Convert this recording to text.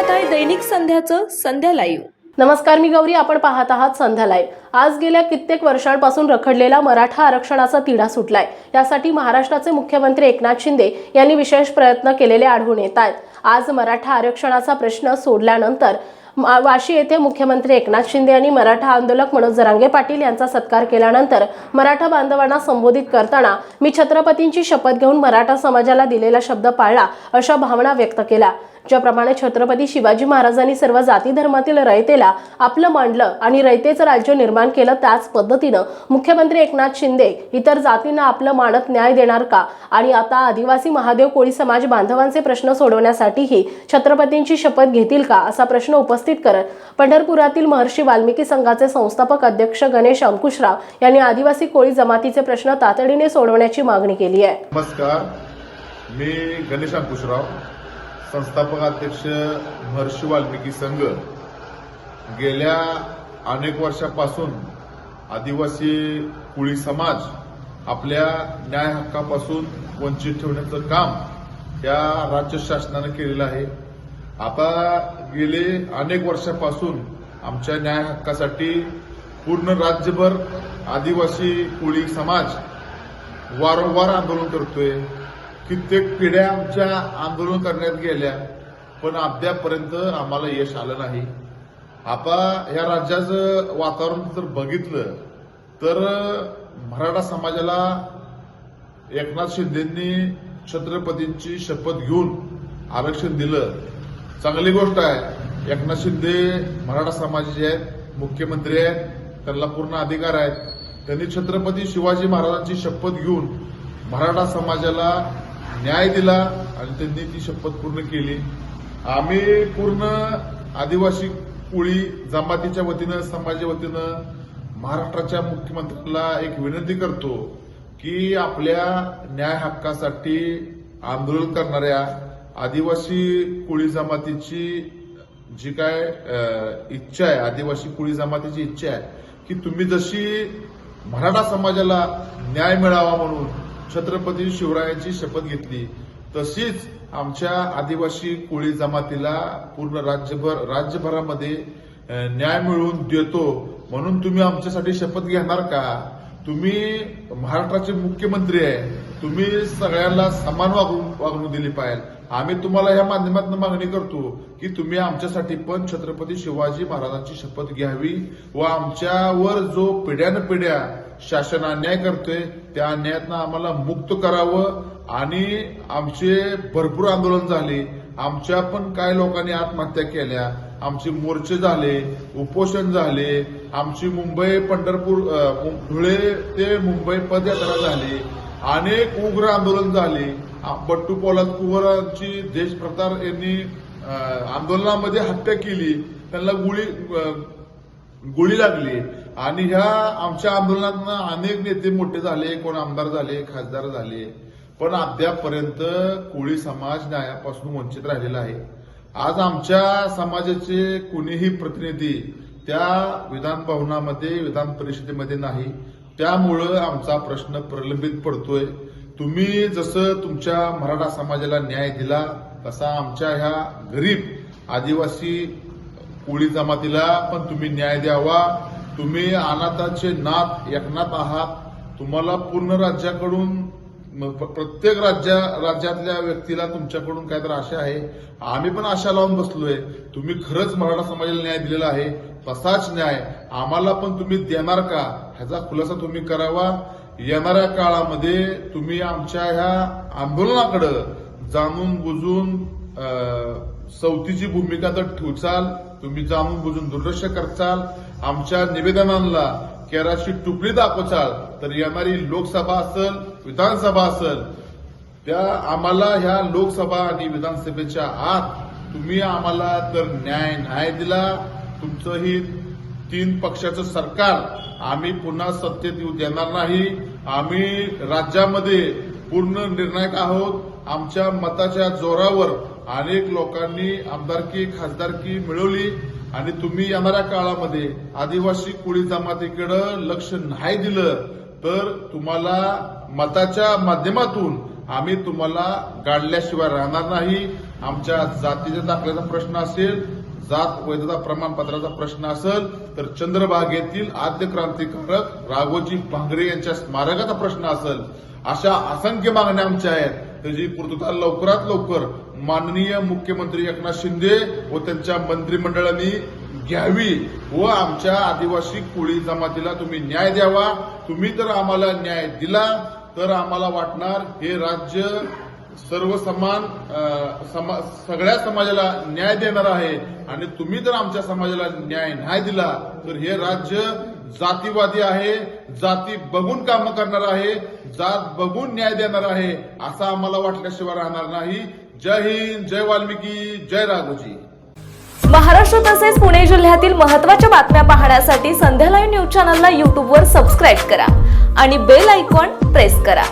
पाहत आहे दैनिक संध्याचं संध्या लाईव्ह नमस्कार मी गौरी. आपण पाहत आहात संध्या लाईव्ह आज गेल्या कित्येक वर्षांपासून रखडलेला मराठा आरक्षणाचा तिढा सुटलाय. यासाठी महाराष्ट्राचे मुख्यमंत्री एकनाथ शिंदे यांनी विशेष प्रयत्न केलेले आढळून येत आहेत. आज मराठा आरक्षणाचा प्रश्न सोडल्यानंतर वाशी येथे मुख्यमंत्री एकनाथ शिंदे यांनी मराठा आंदोलक मनोज जरांगे पाटील यांचा सत्कार केल्यानंतर मराठा बांधवांना संबोधित करताना मी छत्रपतींची शपथ घेऊन मराठा समाजाला दिलेला शब्द पाळला अशा भावना व्यक्त केल्या. ज्याप्रमाणे छत्रपती शिवाजी महाराजांनी सर्व जाती धर्मातील रयतेला आपलं मांडलं आणि रयतेचं राज्य निर्माण केलं त्याच पद्धतीनं मुख्यमंत्री एकनाथ शिंदे इतर जातींना आपलं मानत न्याय देणार का? आणि आता आदिवासी महादेव कोळी समाज बांधवांचे प्रश्न सोडवण्यासाठीही छत्रपतींची शपथ घेतील का? असा प्रश्न उपस्थित करत पंढरपुरातील महर्षी वाल्मिकी संघाचे संस्थापक अध्यक्ष गणेश अंकुशराव यांनी आदिवासी कोळी जमातीचे प्रश्न तातडीने सोडवण्याची मागणी केली आहे. नमस्कार. मी गणेश अंकुशराव. संस्थापक अध्यक्ष महर्षी वाल्मिकी संघ गेल्या अनेक वर्षापासून आदिवासी कुळी समाज आपल्या न्याय हक्कापासून वंचित ठेवण्याचं काम या राज्य शासनानं केलेलं आहे. आता गेले अनेक वर्षापासून आमच्या न्याय हक्कासाठी पूर्ण राज्यभर आदिवासी कुळी समाज वारंवार आंदोलन करतोय. कित्येक पिढ्या आमच्या आंदोलन करण्यात गेल्या पण अद्यापर्यंत आम्हाला यश आलं नाही. आता या राज्याचं वातावरण जर बघितलं तर मराठा समाजाला एकनाथ शिंदेंनी छत्रपतींची शपथ घेऊन आरक्षण दिलं. चांगली गोष्ट आहे. एकनाथ शिंदे मराठा समाजाचे आहेत मुख्यमंत्री आहेत त्यांना पूर्ण अधिकार आहेत. त्यांनी छत्रपती शिवाजी महाराजांची शपथ घेऊन मराठा समाजाला न्याय दिला आणि त्यांनी ती शपथ पूर्ण केली. आम्ही पूर्ण आदिवासी कुळी जमातीच्या वतीनं समाजाच्या वतीनं महाराष्ट्राच्या मुख्यमंत्र्यांना एक विनंती करतो की आपल्या न्याय हक्कासाठी आंदोलन करणाऱ्या आदिवासी कुळी जमातीची जी काय इच्छा आहे आदिवासी कुळी जमातीची इच्छा आहे की तुम्ही जशी मराठा समाजाला न्याय मिळावा म्हणून छत्रपती शिवरायांची शपथ घेतली. तशीच आमच्या आदिवासी कोळी जमातीला पूर्ण राज्यभर राज्यभरामध्ये न्याय मिळवून देतो म्हणून तुम्ही आमच्यासाठी शपथ घेणार का? तुम्ही महाराष्ट्राचे मुख्यमंत्री आहे. तुम्ही सगळ्यांना समान वागणूक वागणूक दिली पाहिजे. आम्ही तुम्हाला या माध्यमातून मागणी करतो की तुम्ही आमच्यासाठी पण छत्रपती शिवाजी महाराजांची शपथ घ्यावी व आमच्यावर जो पिढ्यान पिढ्या शासन अन्याय करतोय त्या अन्यायातनं आम्हाला मुक्त करावं आणि आमचे भरपूर आंदोलन झाले. आमच्या पण काय लोकांनी आत्महत्या केल्या. आमचे मोर्चे झाले उपोषण झाले. आमची मुंबई पंढरपूर धुळे ते मुंबई पदयात्रा झाली. अनेक उग्र आंदोलन झाले. बट्टू पोलाद कुंवरांची देशप्रतार यांनी आंदोलनामध्ये हत्या केली. त्यांना गुळी गोळी लागली. आणि ह्या आमच्या आंदोलनातनं अनेक नेते मोठे झाले कोण आमदार झाले खासदार झाले. पण अद्यापपर्यंत कोळी समाज न्यायापासून वंचित राहिलेला आहे. आज आमच्या समाजाचे कुणीही प्रतिनिधी त्या विधान भवनामध्ये विधान परिषदेमध्ये नाही. त्यामुळं आमचा प्रश्न प्रलंबित पडतोय. तुम्ही जसं तुमच्या मराठा समाजाला न्याय दिला तसा आमच्या ह्या गरीब आदिवासी कोळी जमातीला पण तुम्ही न्याय द्यावा. तुम्ही अनाथाचे नाथ एकनाथ आहात. तुम्हाला पूर्ण राज्याकडून प्रत्येक राज्या राज्यातल्या व्यक्तीला तुमच्याकडून काहीतरी आशा आहे. आम्ही पण आशा लावून बसलोय. तुम्ही खरंच मराठा समाजाला न्याय दिलेला आहे. तसाच न्याय आम्हाला पण तुम्ही देणार का? ह्याचा खुलासा तुम्ही करावा. येणाऱ्या काळामध्ये तुम्ही आमच्या ह्या आंदोलनाकडं जाणून बुजून सवतीची भूमिका तर ठेवचाल. तुम्ही जाणून बुजून दुर्लक्ष करचाल आमच्या निवेदनांना केराची टुकडी दाखवचाल तर येणारी लोकसभा असेल विधानसभा असेल त्या आम्हाला ह्या लोकसभा आणि विधानसभेच्या आत तुम्ही आम्हाला तर न्याय न्याय दिला तुमचंही तीन पक्षाचं सरकार आम्ही पुन्हा सत्तेत येऊ देणार नाही. आम्ही राज्यामध्ये पूर्ण निर्णायक आहोत. आमच्या मताच्या जोरावर अनेक लोकांनी आमदारकी खासदारकी मिळवली आणि तुम्ही येणाऱ्या काळामध्ये आदिवासी कोळी जमातीकडे लक्ष नाही दिलं तर तुम्हाला मताच्या माध्यमातून आम्ही तुम्हाला गाडल्याशिवाय राहणार नाही. आमच्या जातीच्या दाखल्याचा प्रश्न असेल जात वैधता प्रमाणपत्राचा प्रश्न असेल तर चंद्रभागेतील आद्य क्रांतिकारक राघोजी भांगरे यांच्या स्मारकाचा प्रश्न असेल. अशा असंख्य मागण्या आमच्या आहेत. त्याची पूर्तता लवकरात लवकर माननीय मुख्यमंत्री एकनाथ शिंदे व त्यांच्या मंत्रिमंडळाने घ्यावी व आमच्या आदिवासी कोळी जमातीला तुम्ही न्याय द्यावा. तुम्ही जर आम्हाला न्याय दिला तर आम्हाला वाटणार हे राज्य सर्व समान समा, सगळ्या समाजाला न्याय देणार आहे आणि तुम्ही जर आमच्या समाजाला न्याय नाही दिला तर हे राज्य जातीवादी आहे. जाती बघून काम करणार आहे. जात बघून न्याय देणार आहे असं आम्हाला वाटल्याशिवाय राहणार नाही. जय हिंद जय वाल्मिकी जय राघोजी. महाराष्ट्र तसेच पुणे जिल्ह्यातील महत्त्वाच्या बातम्या पाहण्यासाठी संध्या लाईव्ह न्यूज चॅनलला यूट्यूबवर सबस्क्राईब करा आणि बेल आयकॉन प्रेस करा.